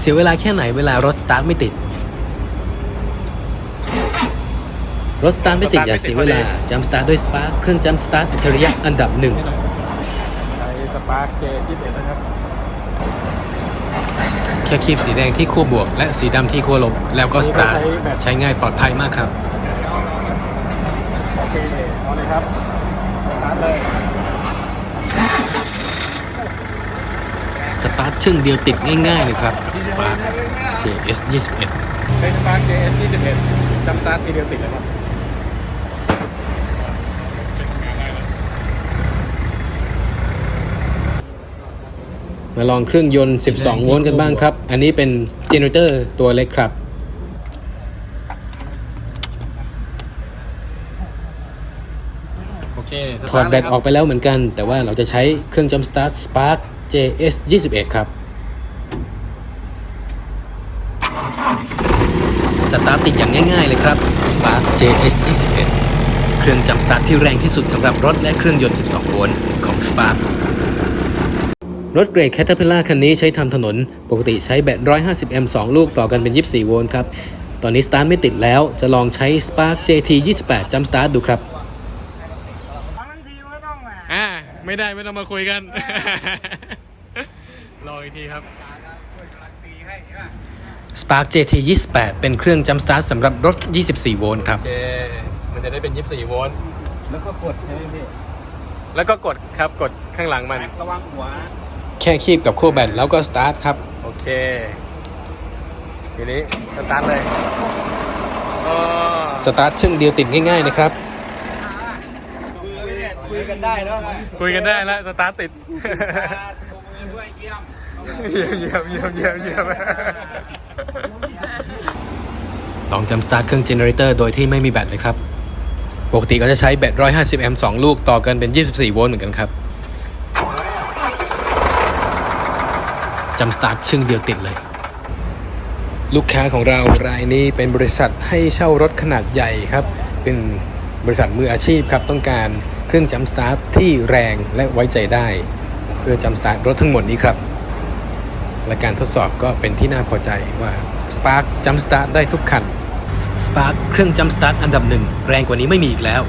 เสียเวลาแค่ไหนเวลารถสตาร์ทไม่ติด รถสตาร์ทไม่ติดอย่าเสียเวลาจัมสตาร์ทด้วยสปาร์คเครื่องจัมสตาร์ทอัจฉริยะอันดับหนึ่งใช้สปาร์คเจที่เด็ดนะครับแค่คีบสีแดงที่ขั้วบวก และสีดำที่ขั้วลบ แล้วก็สตาร์ทใช้ง่ายปลอดภัยมากครับ โอเคเอาเลยครับสตาร์ทเลย สตาร์ท ชึ่งเดียวติดง่ายๆเลยครับกับสปาร์ค JS 21ใช้สปาร์คเจที่เด็ดจำสตาร์ททีเดียวติดเลยครับมาลองเครื่องยนต์ 12 โวลต์กันบ้างครับ อันนี้เป็นเจเนเรเตอร์ตัวเล็กครับโอเคถอดแบตออกไปแล้วเหมือนกัน แต่ว่าเราจะใช้เครื่องจัมสตาร์ท Spark JS 21 ครับ สตาร์ทติดอย่างง่ายๆเลยครับ Spark JS 21 เครื่องจัมสตาร์ทที่แรงที่สุดสำหรับรถและเครื่องยนต์ 12 โวลต์ของ Spark รถเกรด Caterpillar คันนี้ใช้ทำถนน ปกติใช้แบต 150 แอมป์ 2 ลูกต่อกันเป็น 24 โวลต์ครับ ตอนนี้สตาร์ทไม่ติดแล้ว จะลองใช้ Spark JT 28 Jump Start ดูครับอ่าไม่ได้ไม่ต้องมาคุยกัน รออีกทีครับ Spark JT 28เป็นเครื่อง Jump Start สำหรับรถ 24 โวลต์ครับ โอเค มันจะได้เป็น 24 โวลต์ แล้วก็กดใช่ไหมพี่แล้วก็กดครับ กดข้างหลังมัน ระวังหัว แค่คีบกับขั้วแบตแล้วก็สตาร์ทครับ โอเค ทีนี้สตาร์ทเลยอ๋อสตาร์ทชึ่งเดียวติดง่ายๆนะครับ คุยกันได้แล้วนะคุยกันได้แล้วสตาร์ทติดชมมือ ด้วยเยี่ยมเยี่ยมเยี่ยมเยี่ยมเยี่ยมเยี่ยมลอง Jump Start เครื่องเจเนเรเตอร์โดยที่ไม่มีแบตเลยครับ ปกติก็จะใช้แบต 150 แอมป์ 2 ลูกต่อกันเป็น 24 โวลต์เหมือนกันครับ Jump Start ชึ่งเดียวติดเลย ลูกค้าของเรารายนี้เป็นบริษัทให้เช่ารถขนาดใหญ่ครับ เป็นบริษัทมืออาชีพครับ ต้องการเครื่อง Jump Start ที่แรงและไว้ใจได้ พื่อจำสตาร์ทรถทั้งหมดนี้ครับ และการทดสอบก็เป็นที่น่าพอใจว่า Spark จำสตาร์ทได้ทุกคัน Spark เครื่องจำสตาร์ทอันดับหนึ่งแรงกว่านี้ไม่มีอีกแล้ว